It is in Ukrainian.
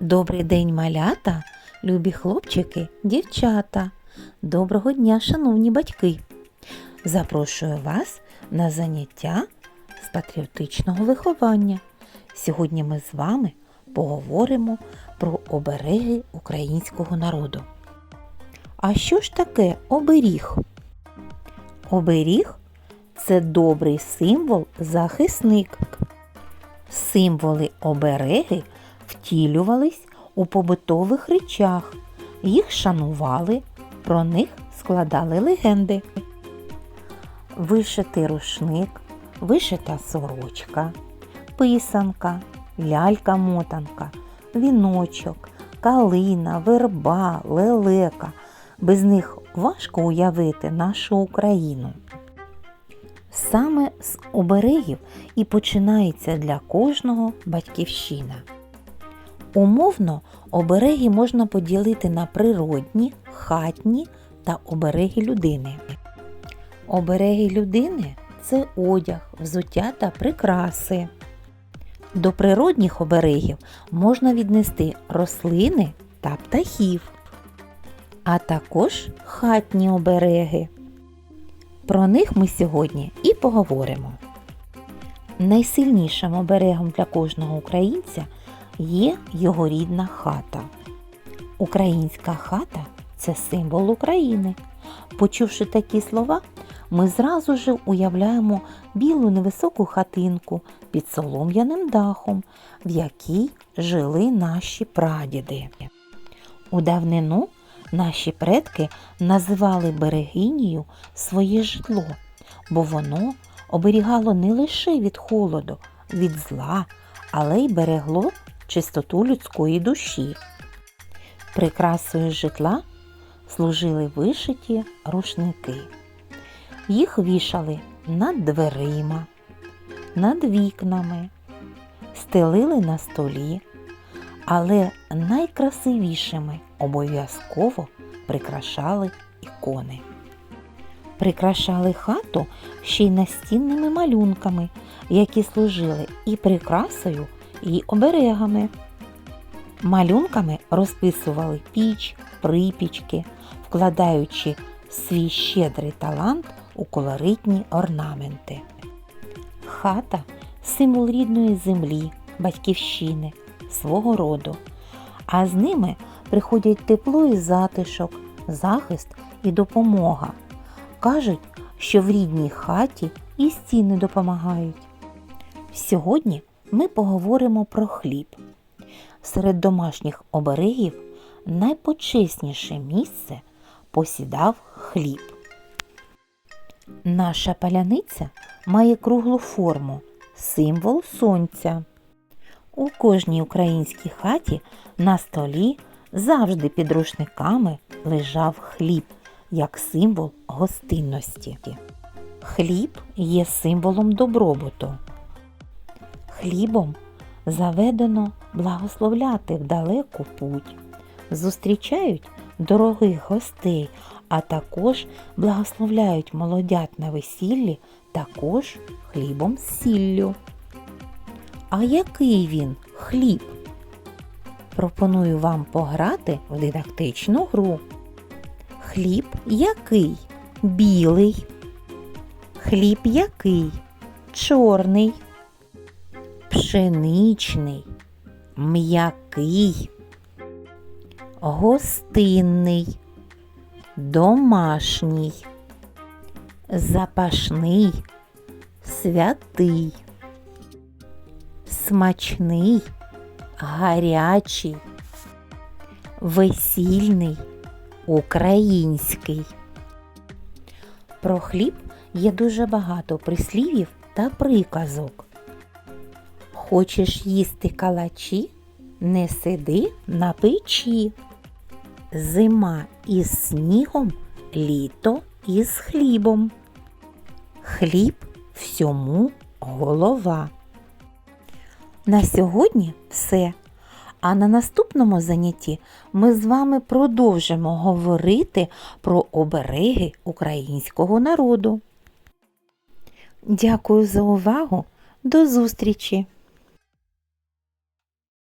Добрий день, малята, любі хлопчики, дівчата. Доброго дня, шановні батьки. Запрошую вас на заняття з патріотичного виховання. Сьогодні ми з вами поговоримо про обереги українського народу. А що ж таке оберіг? Оберіг це добрий символ захисник. Символи обереги втілювались у побутових речах, їх шанували, про них складали легенди. Вишитий рушник, вишита сорочка, писанка, лялька-мотанка, віночок, калина, верба, лелека. Без них важко уявити нашу Україну. Саме з оберегів і починається для кожного батьківщина. Умовно обереги можна поділити на природні, хатні та обереги людини. Обереги людини це одяг, взуття та прикраси. До природних оберегів можна віднести рослини та птахів, а також хатні обереги. Про них ми сьогодні і поговоримо. Найсильнішим оберегом для кожного українця є його рідна хата. Українська хата це символ України. Почувши такі слова, ми зразу ж уявляємо білу невисоку хатинку під солом'яним дахом, в якій жили наші прадіди. У давнину наші предки називали берегинію своє житло, бо воно оберігало не лише від холоду, від зла, але й берегло чистоту людської душі. Прикрасою житла служили вишиті рушники. Їх вішали над дверима, над вікнами, стелили на столі, але найкрасивішими обов'язково прикрашали ікони. Прикрашали хату ще й настінними малюнками, які служили і прикрасою, і оберегами. Малюнками розписували піч, припічки, вкладаючи свій щедрий талант у колоритні орнаменти. Хата символ рідної землі, батьківщини, свого роду, а з ними приходять тепло і затишок, захист і допомога. Кажуть, що в рідній хаті і стіни допомагають. Сьогодні ми поговоримо про хліб. Серед домашніх оберегів найпочесніше місце посідав хліб. Наша паляниця має круглу форму, символ сонця. У кожній українській хаті на столі завжди під рушниками лежав хліб як символ гостинності. Хліб є символом добробуту. Хлібом заведено благословляти в далеку путь. Зустрічають дорогих гостей, а також благословляють молодят на весіллі також хлібом з сіллю. А який він хліб? Пропоную вам пограти в дидактичну гру. Хліб який? Білий. Хліб який? Чорний. Пшеничний, м'який, гостинний, домашній, запашний, святий, смачний, гарячий, весільний, український. Про хліб є дуже багато прислів'їв та приказок. Хочеш їсти калачі? Не сиди на печі. Зима із снігом, літо із хлібом. Хліб всьому голова. На сьогодні все. А на наступному занятті ми з вами продовжимо говорити про обереги українського народу. Дякую за увагу. До зустрічі!